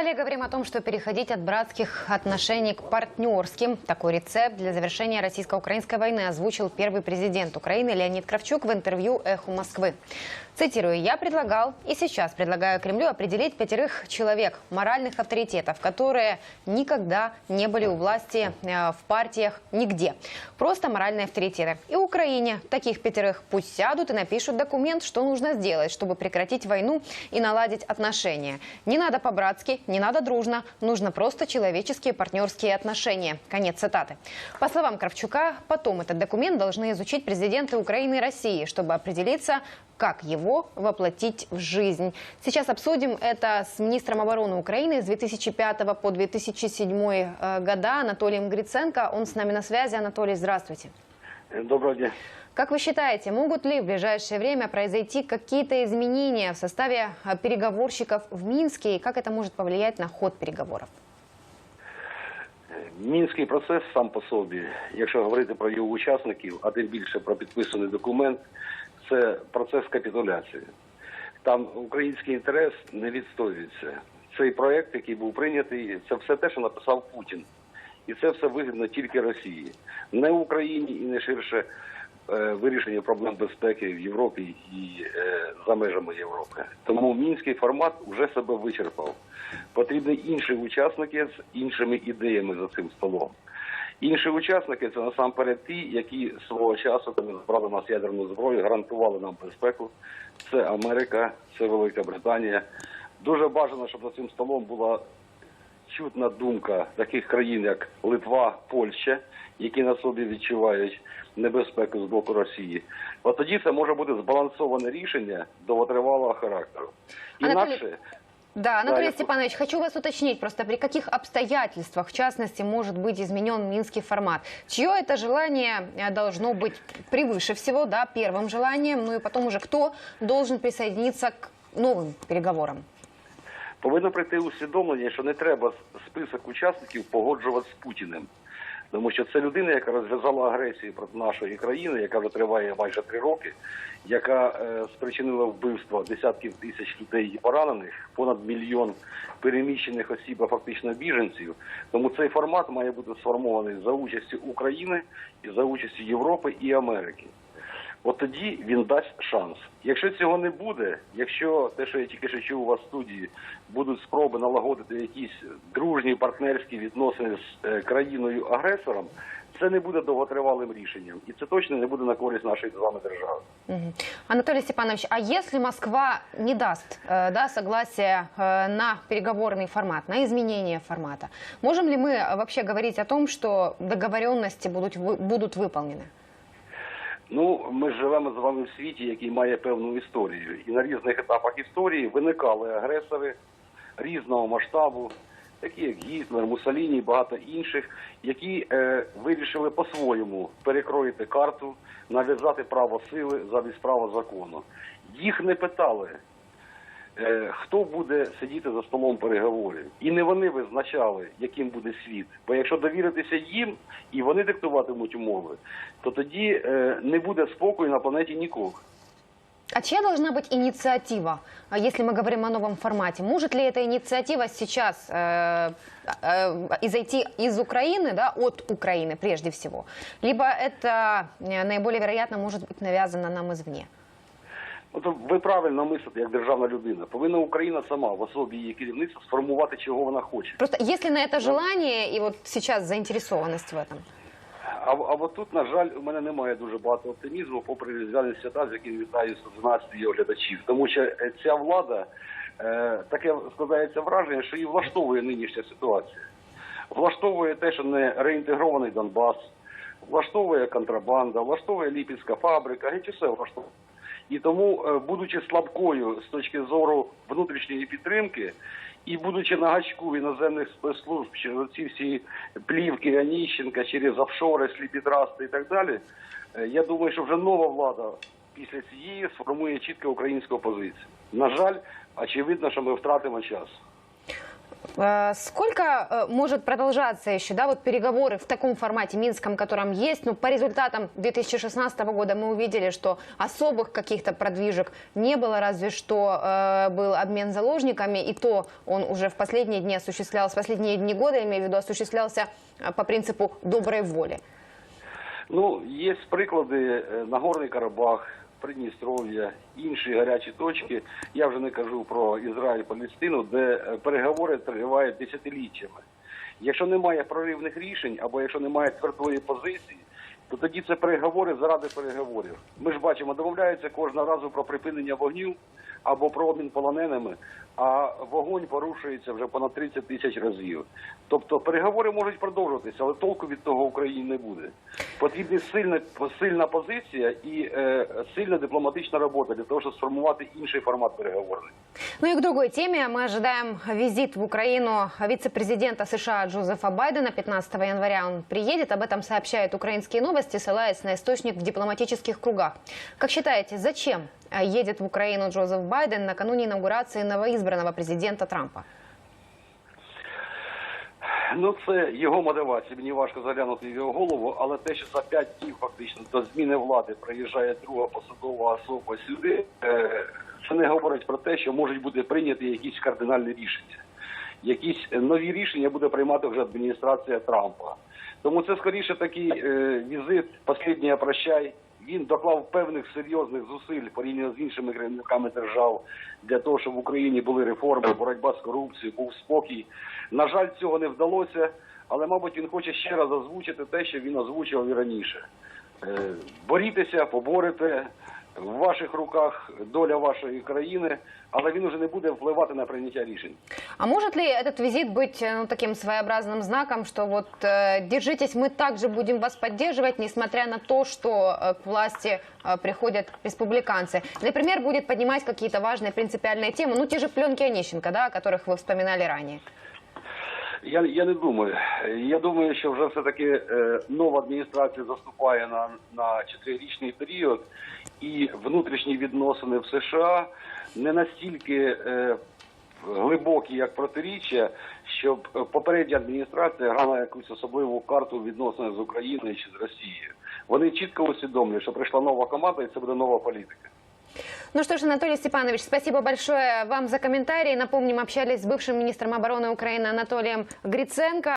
Далее говорим о том, что переходить от братских отношений к партнерским. Такой рецепт для завершения российско-украинской войны озвучил первый президент Украины Леонид Кравчук в интервью «Эху Москвы». Цитирую, «Я предлагал и сейчас предлагаю Кремлю определить пятерых человек, моральных авторитетов, которые никогда не были у власти э, в партиях нигде. Просто моральные авторитеты. И Украине таких пятерых пусть сядут и напишут документ, что нужно сделать, чтобы прекратить войну и наладить отношения. Не надо по-братски, не надо дружно, нужно просто человеческие партнерские отношения». Конец цитаты. По словам Кравчука, потом этот документ должны изучить президенты Украины и России, чтобы определиться, как его воплотить в жизнь. Сейчас обсудим это с министром обороны Украины с 2005 по 2007 э, года Анатолием Гриценко. Он с нами на связи. Анатолий, здравствуйте. Доброго дня. Как вы считаете, могут ли в ближайшее время произойти какие-то изменения в составе э, переговорщиков в Минске? И как это может повлиять на ход переговоров? Мінський процес сам по собі, якщо говорити про його учасників, а тим більше про підписаний документ, це процес капітуляції. Там український інтерес не відстоюється. Цей проект, який був прийнятий, це все те, що написав Путін. І це все вигідно тільки Росії, не Україні і не ширше е, вирішення проблем безпеки в Європі і е, за межами Європи. Тому мінський формат вже себе вичерпав. Потрібні інші учасники з іншими ідеями за цим столом. Інші учасники це насамперед ті, які свого часу, коли збрали нас ядерну зброю, гарантували нам безпеку. Це Америка, це Велика Британія. Дуже бажано, щоб за цим столом була чутна думка таких країн, як Литва, Польща, які на собі відчувають небезпеку з боку Росії. От тоді це може бути збалансоване рішення довготривалого характеру. Анатолій- Інакше Да, Анатолий я- Степанович, хочу вас уточнить, просто при каких обстоятельствах, в частности, может быть изменен минский формат? Чье это желание э, должно быть превыше всего, да, первым желанием, ну и потом уже кто должен присоединиться к новым переговорам? Повинно прийти усвідомлення, що не треба список учасників погоджувати з Путіним. Тому що це людина, яка розв'язала агресію проти нашої країни, яка вже триває майже три роки, яка е, спричинила вбивство десятків тисяч людей і поранених, понад мільйон переміщених осіб, а фактично біженців. Тому цей формат має бути сформований за участю України і за участю Європи і Америки. От тоді він дасть шанс. Якщо цього не буде, якщо те, що я тільки що чув у вас в студії, будуть спроби налагодити якісь дружні партнерські відносини з е, країною агресором, це не буде довготривалим рішенням, і це точно не буде на користь нашої з вами держави. Мгм. Анатолий Степанович, а если Москва не даст э, да, согласия э, на переговорный формат, на изменение формата, можем ли мы э, вообще говорить о том, что договоренности будут, вы- будут выполнены? Ну, ми живемо з вами в світі, який має певну історію. І на різних етапах історії виникали агресори різного масштабу, такі як Гітлер, Муссоліні і багато інших, які е, вирішили по-своєму перекроїти карту, нав'язати право сили замість права закону. Їх не питали, хто буде сидіти за столом переговорів. І не вони визначали, яким буде світ. Бо якщо довіритися їм і вони диктуватимуть умови, то тоді е, не буде спокою на планеті нікого. А чья должна быть инициатива, а если мы говорим о новом формате? Может ли эта инициатива сейчас э, э, изойти из Украины, да, от Украины прежде всего? Либо это э, наиболее вероятно может быть навязано нам извне? От ви правильно мислите, як державна людина. Повинна Україна сама в особі її керівництва сформувати, чого вона хоче. Просто если на это желание и вот сейчас заинтересованность в этом? А, а от тут, на жаль, у мене немає дуже багато оптимізму, попри різдвяні свята, з яким вітаю 112 його глядачів. Тому що е, ця влада е, таке складається враження, що її влаштовує нинішня ситуація. Влаштовує те, що не реінтегрований Донбас, влаштовує контрабанда, влаштовує Ліпінська фабрика, геть усе влаштовує. І тому, е, будучи слабкою з точки зору внутрішньої підтримки, і будучи на гачку іноземних спецслужб через ці всі плівки Аніщенка, через офшори, сліпітрасти і так далі, е, я думаю, що вже нова влада після цієї сформує чітко українську позицію. На жаль, очевидно, що ми втратимо час. Э, Сколько э, может продолжаться еще, да, вот переговоры в таком формате минском, котором есть? Ну, по результатам 2016 года мы увидели, что особых каких-то продвижек не было, разве что э, был обмен заложниками, и то он уже в последние дни осуществлялся, в последние дни года, имею в виду, осуществлялся э, по принципу доброй воли. Ну, є приклади Нагорний Карабах, Придністров'я, інші гарячі точки. Я вже не кажу про Ізраїль, Палестину, де е, переговори тривають десятиліттями. Якщо немає проривних рішень або якщо немає твердої позиції, то тоді це переговори заради переговорів. Ми ж бачимо, домовляються кожного разу про припинення вогню або про обмін полоненими, а вогонь порушується вже понад 30 тисяч разів. Тобто переговори можуть продовжуватися, але толку від того в Україні не буде. Потрібна сильна, сильна позиція і е, сильна дипломатична робота для того, щоб сформувати інший формат переговорів. Ну и к другой теме. Мы визит в Украину вице-президента США Джозефа Байдена 15 января. Он приедет. Об этом сообщают украинские новости, ссылаясь на источник в дипломатических кругах. Как считаете, зачем э, едет в Украину Джозеф Байден накануне инаугурации новоизбранного президента Трампа? Ну, це його мотивація. Мені важко заглянути в його голову, але те, що за п'ять днів фактично до зміни влади приїжджає друга посадова особа сюди, е, це не говорить про те, що можуть бути прийняті якісь кардинальні рішення. Якісь нові рішення буде приймати вже адміністрація Трампа. Тому це скоріше такий е, візит, «Последній прощай. Він доклав певних серйозних зусиль порівняно з іншими керівниками держав для того, щоб в Україні були реформи, боротьба з корупцією, був спокій. На жаль, цього не вдалося, але, мабуть, він хоче ще раз озвучити те, що він озвучував і раніше. Е, Борітеся, поборете, в ваших руках доля вашої країни, але він уже не буде впливати на прийняття рішень. А может ли этот визит быть э, ну, таким своеобразным знаком, что вот э, держитесь, мы также будем вас поддерживать, несмотря на то, что э, к власти э, приходят республиканцы? Например, будет поднимать какие-то важные принципиальные темы, ну те же пленки Онищенко, да, о которых вы вспоминали ранее. Я, я не думаю. Я думаю, що вже все-таки е, нова адміністрація заступає на, на чотирирічний період, і внутрішні відносини в США не настільки е, глибокі, як протиріччя, щоб попередня адміністрація грала якусь особливу карту в відносинах з Україною чи з Росією. Вони чітко усвідомлюють, що прийшла нова команда і це буде нова політика. Ну что ж, Анатолий Степанович, спасибо большое вам за комментарии. Напомним, общались с бывшим министром обороны Украины Анатолием Гриценко.